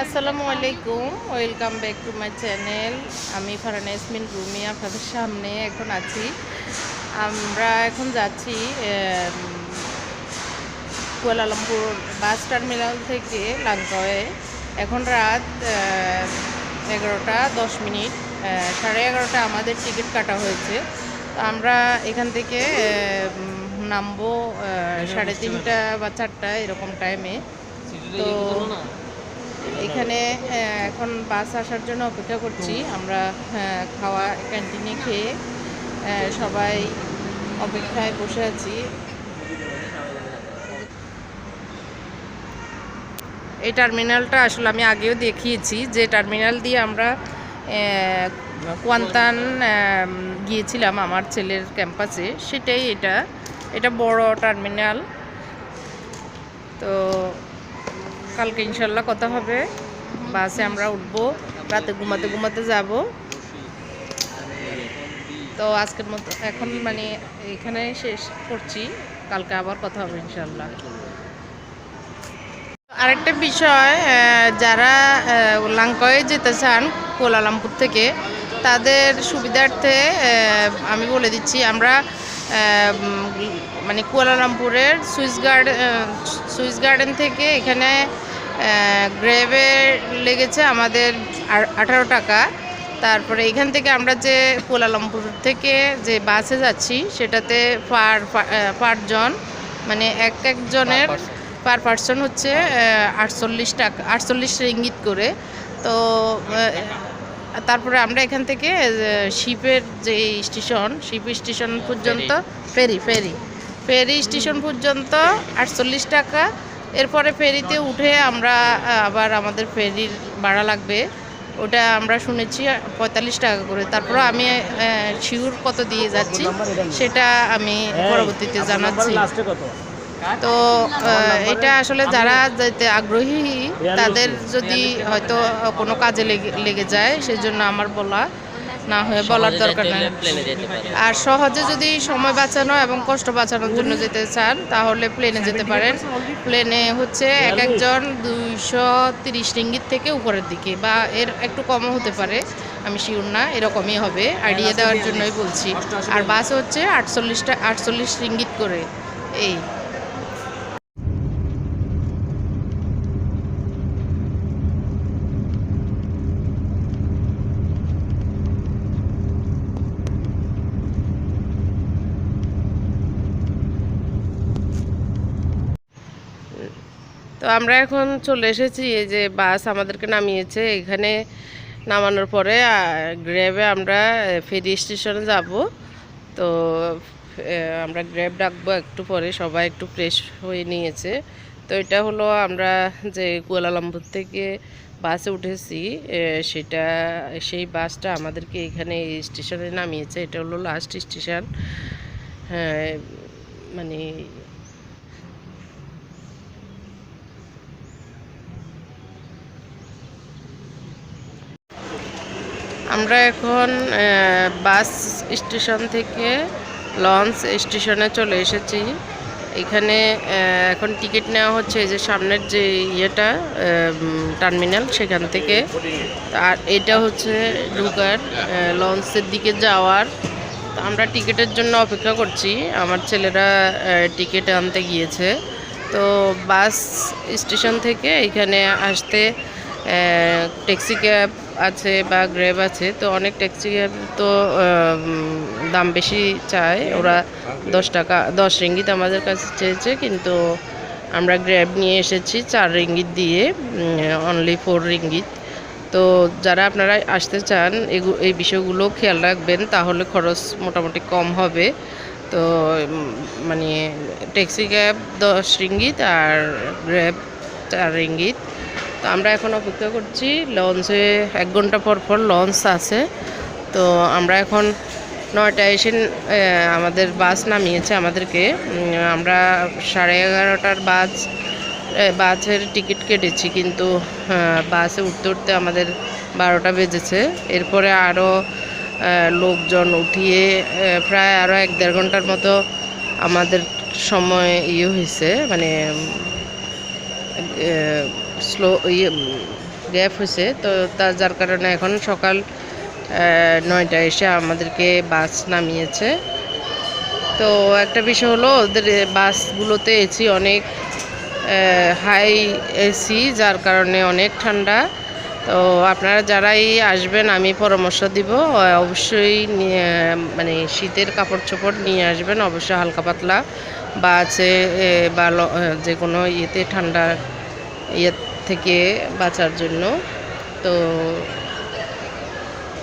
আসসালামু আলাইকুম welcome back to my channel. আমি ফারানা ইসমিন রুমি আপনাদের সামনে এখন আছি। আমরা এখন যাচ্ছি কুয়ালালামপুর বাস টার্মিনাল থেকে লাংকয়ে এখন রাত এগারোটা দশ মিনিট সাড়ে এগারোটা আমাদের টিকিট কাটা হয়েছে। তো আমরা এখান থেকে নামবো সাড়ে তিনটা বা চারটা এরকম টাইমে তো এখানে এখন বাস আসার জন্য অপেক্ষা করছি। আমরা খাওয়া ক্যান্টিনে খেয়ে সবাই অপেক্ষায় বসে আছি। এই টার্মিনালটা আসলে আমি আগেও দেখিয়েছি যে টার্মিনাল দিয়ে আমরা কোয়ান্তান গিয়েছিলাম আমার ছেলের ক্যাম্পাসে। সেটাই এটা। এটা বড় টার্মিনাল। তো কালকে ইনশাল্লাহ কথা হবে। বাসে আমরা উঠবো রাতে ঘুমাতে ঘুমাতে যাব। তো আজকের মতো এখন মানে এখানে শেষ করছি কালকে আবার কথা হবে ইনশাল্লাহ। আরেকটা বিষয় যারা আহ, যেতে চান কোলালামপুর থেকে তাদের সুবিধার্থে আমি বলে দিচ্ছি আমরা মানে কুয়ালালামপুরের সুইস গার্ডেন সুইস গার্ডেন থেকে এখানে গ্রেভে লেগেছে আমাদের আঠারো টাকা। তারপরে এখান থেকে আমরা যে কুয়ালালামপুর থেকে যে বাসে যাচ্ছি সেটাতে পার পার জন মানে এক একজনের পার পার্সন। হচ্ছে আটচল্লিশ টাকা আটচল্লিশ ইঙ্গিত করে। তো তারপরে আমরা এখান থেকে শিপের যে স্টেশন শিপ স্টেশন পর্যন্ত ফেরি ফেরি। ফেরি স্টেশন পর্যন্ত আটচল্লিশ টাকা। এরপরে ফেরিতে উঠে আমরা আবার আমাদের ফেরির ভাড়া লাগবে। ওটা আমরা শুনেছি পঁয়তাল্লিশ টাকা করে। তারপর আমি শিউর কত দিয়ে যাচ্ছি সেটা আমি পরবর্তীতে জানাচ্ছি। তো এটা আসলে যারা যেতে আগ্রহী তাদের যদি হয়তো কোনো কাজে লেগে লেগে যায় সেজন্য আমার বলা। না হয়ে বলার দরকার নেই। আর সহজে যদি সময় বাঁচানো এবং কষ্ট বাঁচানোর জন্য যেতে চান তাহলে প্লেনে যেতে পারেন। প্লেনে হচ্ছে এক একজন দুইশো তিরিশ রিঙ্গিত থেকে উপরের দিকে বা এর একটু কমও হতে পারে আমি শিওর না এরকমই হবে। আইডিয়া দেওয়ার জন্যই বলছি। আর বাস হচ্ছে আটচল্লিশটা আটচল্লিশ রিঙ্গিত করে। এই। তো আমরা এখন চলে এসেছি, এই যে বাস আমাদেরকে নামিয়েছে। এখানে নামানোর পরে গ্র্যাবে আমরা ফেরি স্টেশনে যাব। তো আমরা গ্র্যাব ডাকবো একটু পরে, সবাই একটু ফ্রেশ হয়ে নিয়েছে। তো এটা হলো আমরা যে কুয়ালালামপুর থেকে বাসে উঠেছি সেটা, সেই বাসটা আমাদেরকে এখানে স্টেশনে নামিয়েছে। এটা হলো লাস্ট স্টেশন হ্যাঁ মানে আমরা এখন বাস স্টেশন থেকে লঞ্চ স্টেশনে চলে এসেছি। এখানে এখন টিকিট নেওয়া হচ্ছে এই যে সামনের যে ইয়েটা টার্মিনাল সেখান থেকে। আর এটা হচ্ছে ঢুকার লঞ্চের দিকে যাওয়ার। আমরা টিকিটের জন্য অপেক্ষা করছি। আমার ছেলেরা টিকিট আনতে গিয়েছে। তো বাস স্টেশন থেকে এখানে আসতে ট্যাক্সি ক্যাব আছে বা গ্র্যাব আছে, তো অনেক ট্যাক্সি তো দাম বেশি চায়। ওরা দশ টাকা, দশ রিঙ্গিত আমাদের কাছে চেয়েছে, কিন্তু আমরা গ্র্যাব নিয়ে এসেছি চার রিঙ্গিত দিয়ে অনলি ফোর রিঙ্গিত। তো যারা আপনারা আসতে চান এই বিষয়গুলো খেয়াল রাখবেন, তাহলে খরচ মোটামুটি কম হবে। তো মানে ট্যাক্সি ক্যাব দশ রিঙ্গিত আর গ্র্যাব চার রিঙ্গিত। তো আমরা এখন অপেক্ষা করছি, লঞ্চে এক ঘণ্টা পর পর লঞ্চ আছে। তো আমরা এখন নয়টায় এসে আমাদের বাস নামিয়েছে আমাদেরকে। আমরা সাড়ে এগারোটার বাস বাসের টিকিট কেটেছি কিন্তু বাসে উঠতে উঠতে আমাদের বারোটা বেজেছে। এরপরে আরও লোকজন উঠিয়ে প্রায় আরও এক দেড় ঘণ্টার মতো আমাদের সময় ইয়ে হয়েছে মানে স্লো ইয়ে গ্যাপ হয়েছে। তো তার, যার কারণে এখন সকাল নয়টা এসে আমাদেরকে বাস নামিয়েছে। তো একটা বিষয় হলো, ওদের বাসগুলোতে এসি অনেক হাই এসি যার কারণে অনেক ঠান্ডা। তো আপনারা যারাই আসবেন, আমি পরামর্শ দিব। অবশ্যই মানে শীতের কাপড় চোপড় নিয়ে আসবেন, অবশ্যই হালকা পাতলা বা আছে বা যে কোনো ইয়েতে ঠান্ডা ইয়ে থেকে বাঁচার জন্য। তো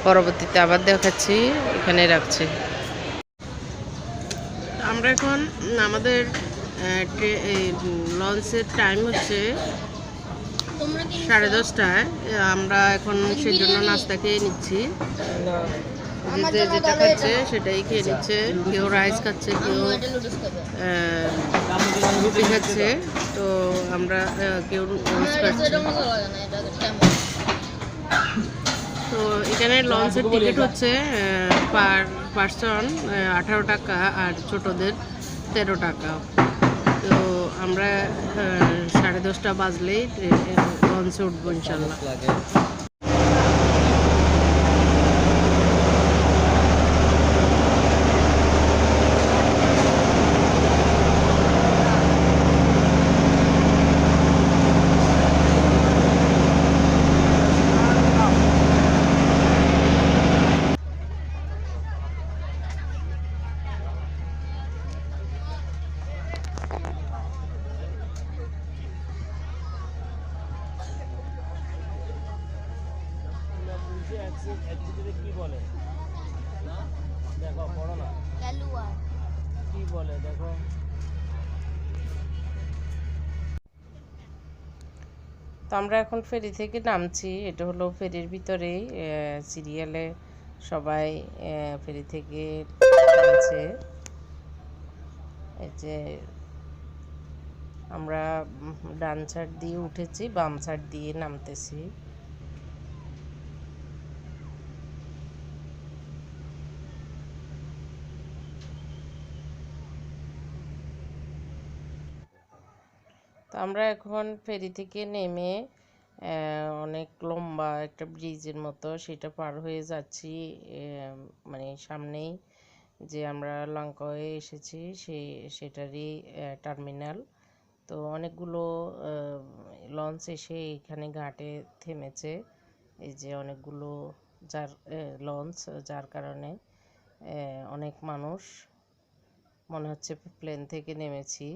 পরবর্তীতে আবার দেখাচ্ছি, এখানে রাখছি। আমরা এখন আমাদের লঞ্চের টাইম হচ্ছে সাড়ে দশটায় আমরা এখন সেই জন্য নাস্তা খেয়ে নিচ্ছি। যেটা খাচ্ছে সেটাই খেয়ে নিচ্ছে, কেউ রাইস খাচ্ছে, কেউ রুটি খাচ্ছে, তো আমরা কেউ তো এখানে লঞ্চের টিকিট হচ্ছে পার পার্সন আঠারো টাকা আর ছোটদের তেরো টাকা। তো আমরা সাড়ে দশটা বাজলেই লঞ্চে উঠবো ইনশাল্লাহ। কি বলে? দেখো পড়ো না। কি বলে দেখো। তো আমরা এখন ফেরি থেকে নামছি এটা হলো ফেরির ভিতরেই সিরিয়ালে সবাই ফেরি থেকে নামছে। এই যে আমরা ডান সাইড দিয়ে উঠেছি বাম সাইড দিয়ে নামতেছি। আমরা এখন ফেরি থেকে নেমে অনেক লম্বা একটা ব্রিজের মতো সেটা পার হয়ে যাচ্ছি মানে সামনেই যে আমরা লঙ্কায় এসেছি সেই সেটারই টার্মিনাল তো অনেকগুলো লঞ্চ এসে এখানে ঘাটে থেমেছে, এই যে অনেকগুলো যার লঞ্চ যার কারণে অনেক মানুষ মনে হচ্ছে প্লেন থেকে নেমেছি।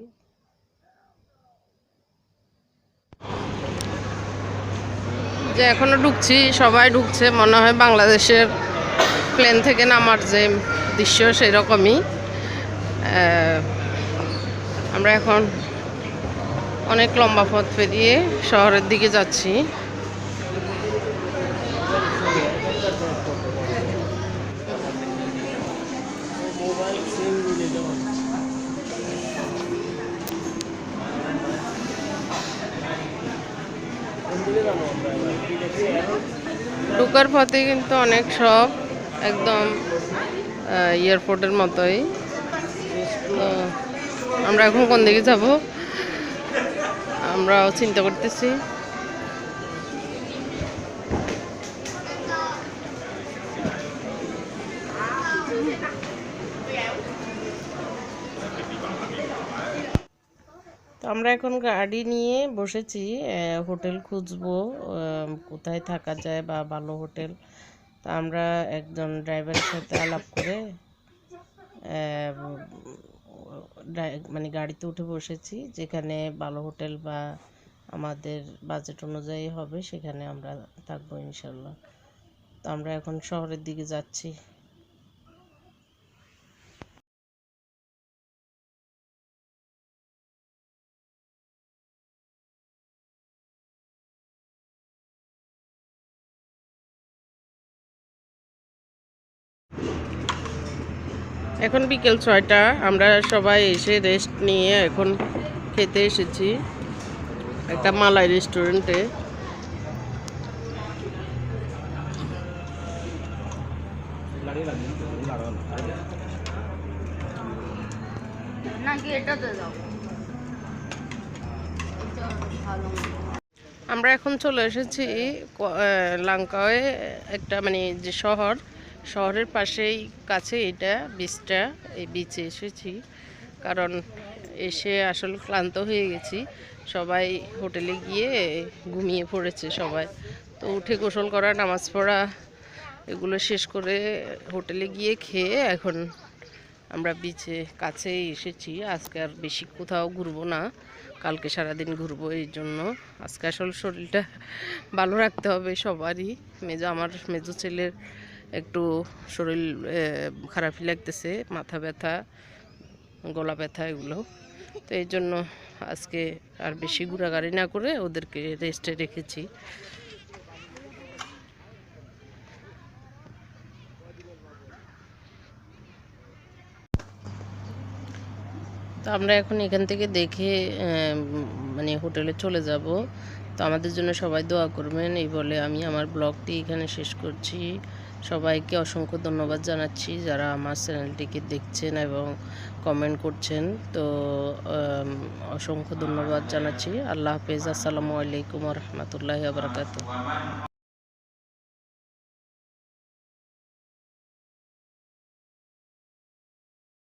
যে এখনও ঢুকছি সবাই ঢুকছে মনে হয় বাংলাদেশের প্লেন থেকে নামার যে দৃশ্য সেরকমই। আহ, আমরা এখন অনেক লম্বা পথ পেরিয়ে শহরের দিকে যাচ্ছি। মোবাইল ঢুকার পথে কিন্তু অনেক সব একদম এয়ারপোর্টের মতোই। আমরা এখন কোন দিকে যাব? আমরাও চিন্তা করতেছি। তো আমরা এখন গাড়ি নিয়ে বসেছি হোটেল খুঁজবো কোথায় থাকা যায় বা ভালো হোটেল। তো আমরা একজন ড্রাইভারের সাথে আলাপ করে মানে গাড়িতে উঠে বসেছি, যেখানে ভালো হোটেল বা আমাদের বাজেট অনুযায়ী হবে, সেখানে আমরা থাকব ইনশাল্লাহ। তো আমরা এখন শহরের দিকে যাচ্ছি। এখন বিকেল ছয়টা আমরা সবাই এসে রেস্ট নিয়ে এখন খেতে এসেছি একটা মালাই রেস্টুরেন্টে আমরা এখন চলে এসেছি লাঙ্কাওয়ে একটা মানে যে শহর শহরের পাশেই কাছে এটা, বিচটা, এই বিচে এসেছি। কারণ এসে আসলে ক্লান্ত হয়ে গেছি। সবাই হোটেলে গিয়ে ঘুমিয়ে পড়েছে সবাই। তো উঠে গোসল করা, নামাজ পড়া, এগুলো শেষ করে হোটেলে গিয়ে খেয়ে এখন আমরা বিচে কাছেই এসেছি। আজকে আর বেশি কোথাও ঘুরবো না। কালকে সারাদিন ঘুরবো এই জন্য। আজকে আসলে শরীরটা ভালো রাখতে হবে সবারই। মেজো, আমার মেজো ছেলের একটু শরীর খারাপই লাগতেছে, মাথা ব্যথা, গলা ব্যথা, এগুলো। তো এই জন্য আজকে আর বেশি ঘোরাঘুরি না করে ওদেরকে রেস্টে রেখেছি। তো আমরা এখন এখান থেকে দেখে মানে হোটেলে চলে যাব। তো আমাদের জন্য সবাই দোয়া করবেন। এই বলে আমি আমার ব্লগটি এখানে শেষ করছি। সবাইকে অসংখ্য ধন্যবাদ জানাচ্ছি যারা আমার চ্যানেলটিকে দেখছেন এবং কমেন্ট করছেন। তো অসংখ্য ধন্যবাদ জানাচ্ছি। আল্লাহ হাফেজ। আসসালামু আলাইকুম রহমতুল্লাহ আবরকাত